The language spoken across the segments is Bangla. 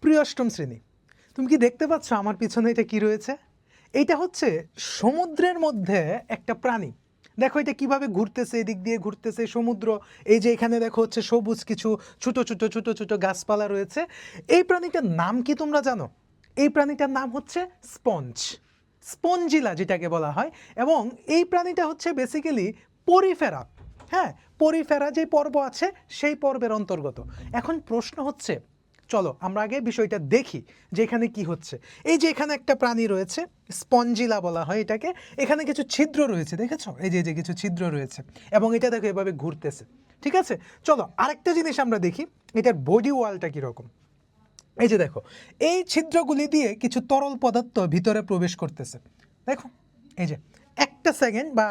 প্রিয় অষ্টম শ্রেণি। তুমি কি দেখতে পাচ্ছ আমার পিছনে এটা কি রয়েছে? এইটা হচ্ছে সমুদ্রের মধ্যে একটা প্রাণী। দেখো এটা কীভাবে ঘুরতেছে, এদিক দিয়ে ঘুরতেছে সমুদ্র। এই যে এখানে দেখো হচ্ছে সবুজ কিছু ছোট ছোট ছোট ছোট গাছপালা রয়েছে। এই প্রাণীটার নাম কি তোমরা জানো? এই প্রাণীটার নাম হচ্ছে স্পঞ্জ। স্পঞ্জিলা যেটাকে বলা হয়। এবং এই প্রাণীটা হচ্ছে বেসিক্যালি পরিফেরা। হ্যাঁ পরিফেরা যে পর্ব আছে, সেই পর্বের অন্তর্গত। এখন প্রশ্ন হচ্ছে চলো, আমরা আগে বিষয়টা দেখি যে এখানে কি হচ্ছে। এই যে এখানে একটা প্রাণী রয়েছে, স্পঞ্জিলা বলা হয় এটাকে, এখানে কিছু ছিদ্র রয়েছে, দেখেছ? এই যে যে কিছু ছিদ্র রয়েছে, এবং এটা দেখো এভাবে ঘুরতেছে, ঠিক আছে? চলো, আরেকটা জিনিস আমরা দেখি, এটার বডি ওয়ালটা কীরকম? এই যে দেখো, এই ছিদ্রগুলি দিয়ে কিছু তরল পদার্থ ভিতরে প্রবেশ করতেছে, দেখো? এই যে, একটা সেকেন্ড বা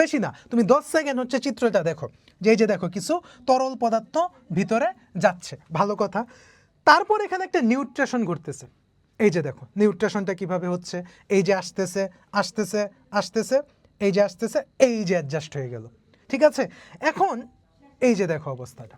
বেশি না, তুমি দশ সেকেন্ড হচ্ছে চিত্রটা দেখো, যে যে দেখো কিছু তরল পদার্থ ভিতরে যাচ্ছে, ভালো কথা। তারপর এখানে একটা নিউট্রেশন ঘটতেছে। এই যে দেখো, নিউট্রেশনটা কীভাবে হচ্ছে? এই যে আসতেছে আসতেছে আসতেছে, এই যে আসতেছে, এই যে অ্যাডজাস্ট হয়ে গেল। ঠিক আছে? এখন এই যে দেখো অবস্থাটা।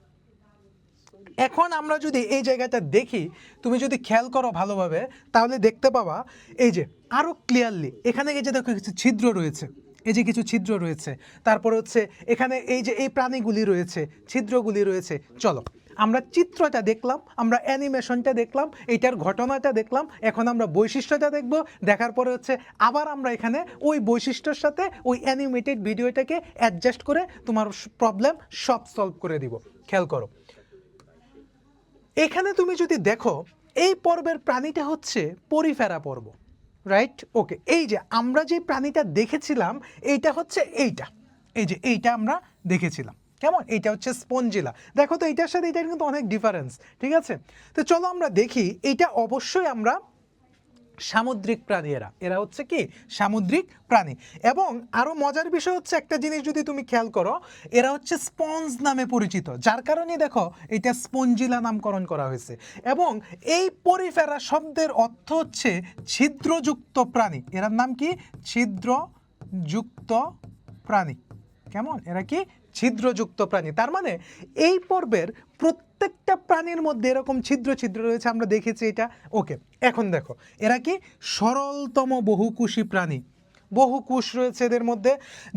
এখন আমরা যদি এই জায়গাটা দেখি, তুমি যদি খেয়াল করো ভালোভাবে, তাহলে দেখতে পাবা, এই যে আরও ক্লিয়ারলি এখানে এই যে দেখো কিছু ছিদ্র রয়েছে। এই যে কিছু ছিদ্র রয়েছে। তারপর হচ্ছে এখানে এই যে এই প্রাণীগুলি রয়েছে, ছিদ্রগুলি রয়েছে। চলো আমরা চিত্রটা দেখলাম, আমরা অ্যানিমেশনটা দেখলাম এইটার ঘটনাটা দেখলাম, এখন আমরা বৈশিষ্ট্যটা দেখব। দেখার পরে হচ্ছে আবার আমরা এখানে ওই বৈশিষ্ট্যের সাথে ওই অ্যানিমেটেড ভিডিওটাকে অ্যাডজাস্ট করে তোমার প্রবলেম সব সলভ করে দিব। খেয়াল করো। এখানে তুমি যদি দেখো, এই পর্বের প্রাণীটা হচ্ছে পরিফেরা পর্ব রাইট ওকে এই যে আমরা যে প্রাণীটা দেখেছিলাম, এইটা হচ্ছে এইটা, এই যে এইটা আমরা দেখেছিলাম। কেমন? এটা হচ্ছে স্পঞ্জিলা। দেখো তো এইটার সাথে এটার কিন্তু অনেক ডিফারেন্স ঠিক আছে? তো চলো আমরা দেখি এটা অবশ্যই আমরা সামুদ্রিক প্রাণী এরা। এরা হচ্ছে কি? সামুদ্রিক প্রাণী। এবং আরও মজার বিষয় হচ্ছে একটা জিনিস যদি তুমি খেয়াল করো, এরা হচ্ছে স্পঞ্জ নামে পরিচিত। যার কারণে দেখো এটা স্পঞ্জিলা নামকরণ করা হয়েছে। এবং এই পরিফেরা শব্দের অর্থ হচ্ছে ছিদ্রযুক্ত প্রাণী। এরার নাম কি? ছিদ্রযুক্ত প্রাণী। কেমন? এরা কি? ছিদ্রযুক্ত প্রাণী। তার মানে এই পর্বের প্রত্যেকটা প্রাণীর মধ্যে এরকম ছিদ্র ছিদ্র রয়েছে, আমরা দেখেছি এটা। ওকে, এখন দেখো, এরা কি সরলতম বহুকুশী প্রাণী? বহু রয়েছে এদের মধ্যে।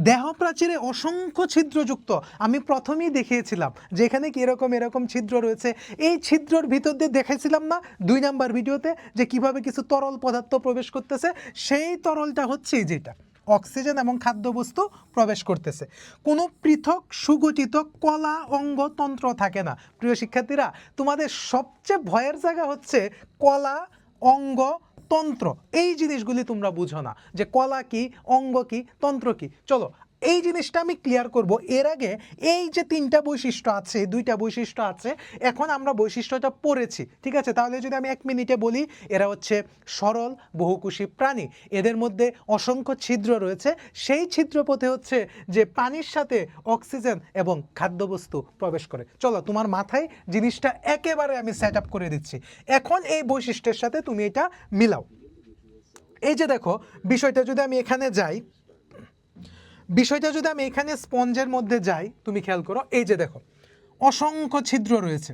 দেহ প্রাচীরে অসংখ্য ছিদ্রযুক্ত। আমি প্রথমেই দেখিয়েছিলাম যে এখানে কি এরকম এরকম ছিদ্র রয়েছে। এই ছিদ্রর ভিতর দিয়ে দেখাইছিলাম না, দুই নাম্বার ভিডিওতে, যে কীভাবে কিছু তরল পদার্থ প্রবেশ করতেছে। সেই তরলটা হচ্ছে যেটা অক্সিজেন এবং খাদ্যবস্তু প্রবেশ করতেছে। কোনো পৃথক, সুগঠিত কলা, অঙ্গ, তন্ত্র থাকে না। প্রিয় শিক্ষার্থীরা, তোমাদের সবচেয়ে ভয়ের জায়গা হচ্ছে কলা, অঙ্গ, তন্ত্র। এই জিনিসগুলি তোমরা বুঝো না যে কলা কি, অঙ্গ কি, তন্ত্র কি। চলো এই জিনিসটা আমি ক্লিয়ার করব। এর আগে এই যে তিনটা বৈশিষ্ট্য আছে, দুইটা বৈশিষ্ট্য আছে, এখন আমরা বৈশিষ্ট্যটা পড়েছি, ঠিক আছে? তাহলে যদি আমি এক মিনিটে বলি, এরা হচ্ছে সরল বহুকুশী প্রাণী। এদের মধ্যে অসংখ্য ছিদ্র রয়েছে। সেই ছিদ্রপথে হচ্ছে যে পানির সাথে অক্সিজেন এবং খাদ্যবস্তু প্রবেশ করে। চলো, তোমার মাথায় জিনিসটা একেবারে আমি সেট আপ করে দিচ্ছি। এখন এই বৈশিষ্ট্যের সাথে তুমি এটা মিলাও। এই যে দেখো, বিষয়টা যদি আমি এখানে যাই বিষয়টা যদি আমি এখানে স্পঞ্জের মধ্যে যাই, তুমি খেয়াল করো, এই যে দেখো, অসংখ্য ছিদ্র রয়েছে।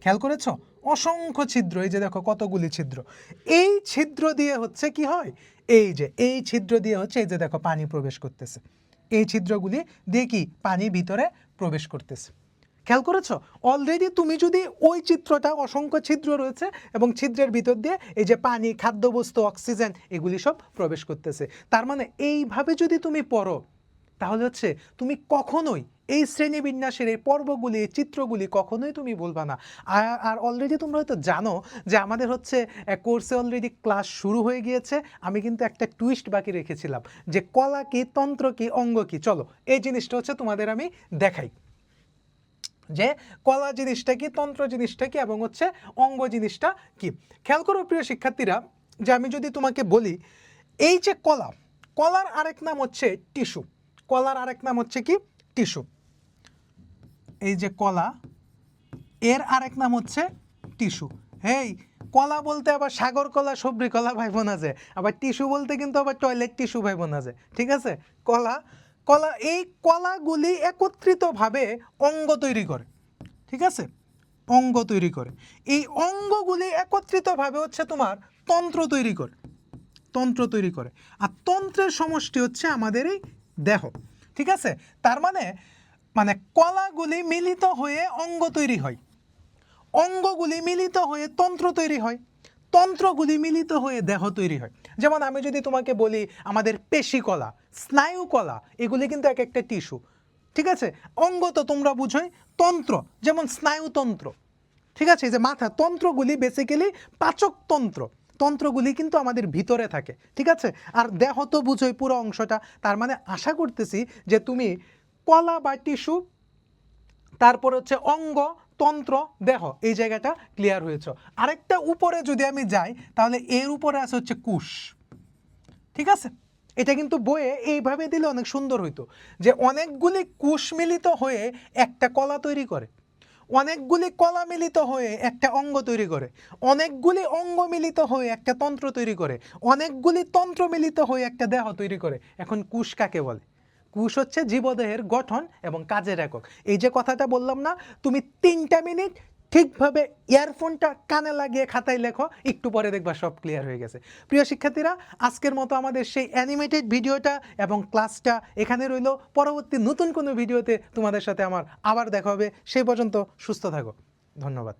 খেয়াল করেছ? অসংখ্য ছিদ্র, এই যে দেখো কতগুলি ছিদ্র। এই ছিদ্র দিয়ে হচ্ছে কি হয়? এই যে, এই ছিদ্র দিয়ে হচ্ছে এই যে দেখো পানি প্রবেশ করতেছে। এই ছিদ্রগুলি দিয়ে কি? পানি ভিতরে প্রবেশ করতেছে। খেয়াল করেছ? অলরেডি তুমি যদি ওই চিত্রটা অসংখ্য ছিদ্র রয়েছে এবং ছিদ্রের ভিতর দিয়ে এই যে পানি, খাদ্যবস্তু, অক্সিজেন, এগুলি সব প্রবেশ করতেছে। তার মানে এইভাবে যদি তুমি পড়ো তাহলে হচ্ছে তুমি কখনোই এই শ্রেণীবিন্যাসের এই পর্বগুলি চিত্রগুলি কখনোই তুমি বলবা না। আর- আর অলরেডি তোমরা হয়তো জানো যে আমাদের হচ্ছে কোর্সে অলরেডি ক্লাস শুরু হয়ে গিয়েছে। আমি কিন্তু একটা টুইস্ট বাকি রেখেছিলাম যে কলা কি, তন্ত্র কি, অঙ্গ কি? চলো, এই জিনিসটা হচ্ছে তোমাদের আমি দেখাই। যে কলা জিনিসটা কি, তন্ত্র জিনিসটা কি এবং হচ্ছে অঙ্গ জিনিসটা কি? খেয়াল করো প্রিয় শিক্ষার্থীরা, যে আমি যদি তোমাকে বলি, এই যে কলা, কলার আরেক নাম হচ্ছে টিস্যু। কলার আরেক নাম হচ্ছে কি? টিস্যু। এই যে কলা, এর আরেক নাম হচ্ছে টিস্যু। হেই, কলা বলতে আবার সাগর কলা সবরি কলা ভাইব না যে আবার টিস্যু বলতে কিন্তু আবার টয়লেট টিস্যু ভাইব না যে ঠিক আছে? কলা কলা, এই কলাগুলি একত্রিতভাবে অঙ্গ তৈরি করে। ঠিক আছে? অঙ্গ তৈরি করে। এই অঙ্গগুলি একত্রিতভাবে হচ্ছে তোমার তন্ত্র তৈরি করে। তন্ত্র তৈরি করে। আর তন্ত্রের সমষ্টি হচ্ছে আমাদের এই দেহ, ঠিক আছে? তার মানে মানে কলাগুলি মিলিত হয়ে অঙ্গ তৈরি হয়। অঙ্গগুলি মিলিত হয়ে তন্ত্র তৈরি হয়। তন্ত্রগুলি মিলিত হয়ে দেহ তৈরি হয়। যেমন আমি যদি তোমাকে বলি, আমাদের পেশিকলা স্নায়ুকলা এগুলি কিন্তু এক একটা টিস্যু, ঠিক আছে? অঙ্গ তো তোমরা বুঝোই, তন্ত্র, যেমন স্নায়ুতন্ত্র ঠিক আছে? যে মাথা, তন্ত্রগুলি বেসিক্যালি পাচক তন্ত্র। তন্ত্রগুলি কিন্তু আমাদের ভিতরে থাকে, ঠিক আছে? আর দেহ তো বুঝোই পুরো অংশটা। তার মানে আশা করতেছি যে তুমি কলা বা টিস্যু, তারপর হচ্ছে অঙ্গ, তন্ত্র, দেহ, এই জায়গাটা ক্লিয়ার হয়েছে। আরেকটা উপরে যদি আমি যাই, তাহলে এর উপরে আছে হচ্ছে কুশ, ঠিক আছে? এটা কিন্তু বইয়ে এইভাবে দিলে অনেক সুন্দর হইতো যে অনেকগুলি কুশ মিলিত হয়ে একটা কলা তৈরি করে। অনেকগুলি কলা মিলিত হয়ে একটা অঙ্গ তৈরি করে। অনেকগুলি অঙ্গ মিলিত হয়ে একটা তন্ত্র তৈরি করে। অনেকগুলি তন্ত্র মিলিত হয়ে একটা দেহ তৈরি করে। এখন কুশ কাকে বলে? কুশ হচ্ছে জীবদেহের গঠন এবং কাজের একক। এই যে কথাটা বললাম না, তুমি তিনটা মিনিট ঠিকভাবে ইয়ারফোনটা কানে লাগিয়ে খাতায় লেখো, একটু পরে দেখবা সব ক্লিয়ার হয়ে গেছে। প্রিয় শিক্ষার্থীরা, আজকের মতো আমাদের সেই অ্যানিমেটেড ভিডিওটা এবং ক্লাসটা এখানে রইল। পরবর্তী নতুন কোনো ভিডিওতে তোমাদের সাথে আমার আবার দেখা হবে। সেই পর্যন্ত সুস্থ থাকো। ধন্যবাদ।